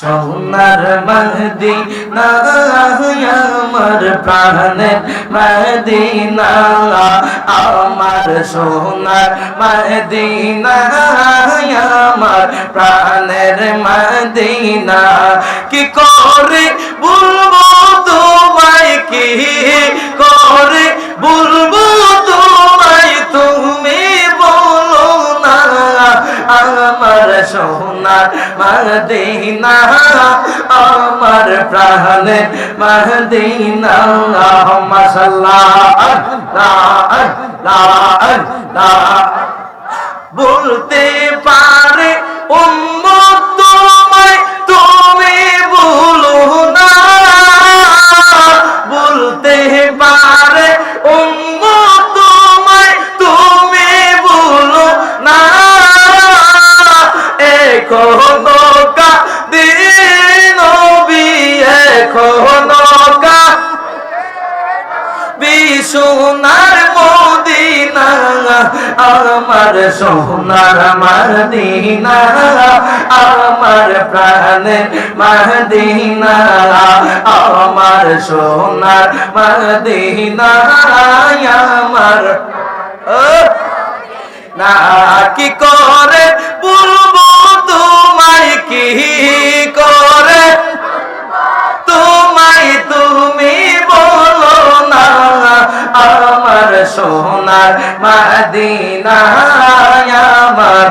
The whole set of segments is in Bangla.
সোনার মদিনা আমার প্রাণের মদিনা আমার সোনার মহদি আমার প্রাণের মদিনা। কি করে আমার সোনার মদিনা আমার প্রাণের মদিনা মাসাল্লাহ বলতে এখনও দিন এখনও বিশুনার মদিনা, আমার সোনার মদিনা, আমার প্রাণের মদিনা, আমার সোনার মদিনা, আমার না কি করে বলব তোমায় কি করে? তোমায় তুমি বলো না আমার সোনার মাদিনা আমার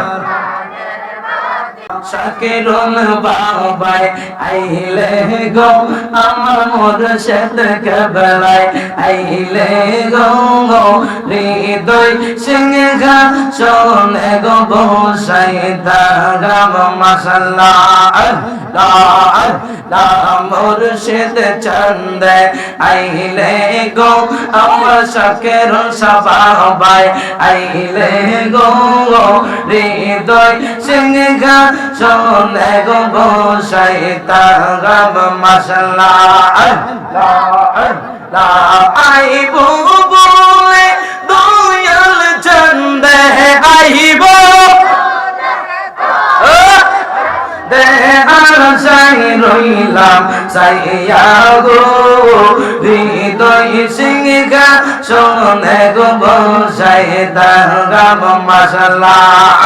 শাকিরুন বাবাই, আইলে গো আমার মুর্শিদ কবলাই, আইলে গো হৃদয় সিংহা শোনে গো বসাই দাগাম আল্লাহ মুর্শিদ চন্দে, আইলে গো আমার শাকিরুন সবাই আইলে গো হৃদয় সিংহা শোনে গো বসাই দাগাম মাসাল্লাহ আল্লাহ আল্লাহ রইলাম সাইয়া গো। হৃদয় সিংহা শোনে গো বসাই দাগাম মাসাল্লাহ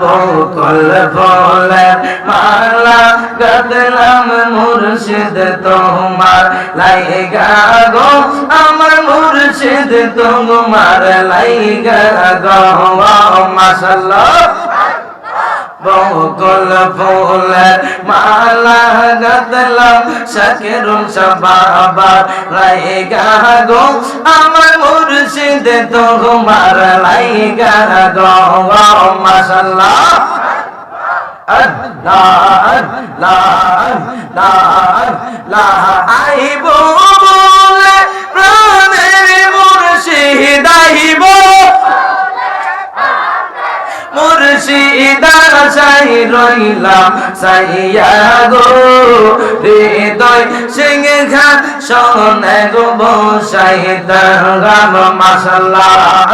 বকুল ফলের মালা গদলাম মুর্শিদ তোমার লাইগা গো। আমার মুর্শিদ তোমার লাইগা গো মাসাল্লাহ বকুল ফুলের মালা গদলাম শাকিরুন সবাবার লাইগা গো আমার মুর্শিদ তোমার লাইগা গো মাশাল্লাহ। আল্লাহ প্রাণের মুর্শিদ মুর্শিদার সাই রইলাম সাইয়া গো হৃদয় সিংহা শোনে গো বসাই দাম মাসাল্লাহ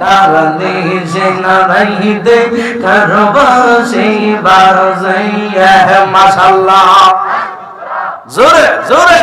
দালানি সিংহ রহিতে করবাসি বারজাইয়া মাসাল্লাহ জোরে জোরে।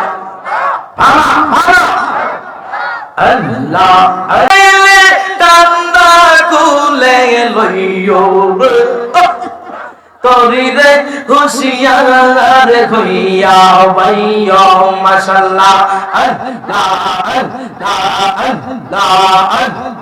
আল্লাহ আলে টান্দা কুলে লইও তরিরে হুশিয়ার হইয়া বাইও মাশাল্লাহ আল্লাহ আল্লাহ আল্লাহ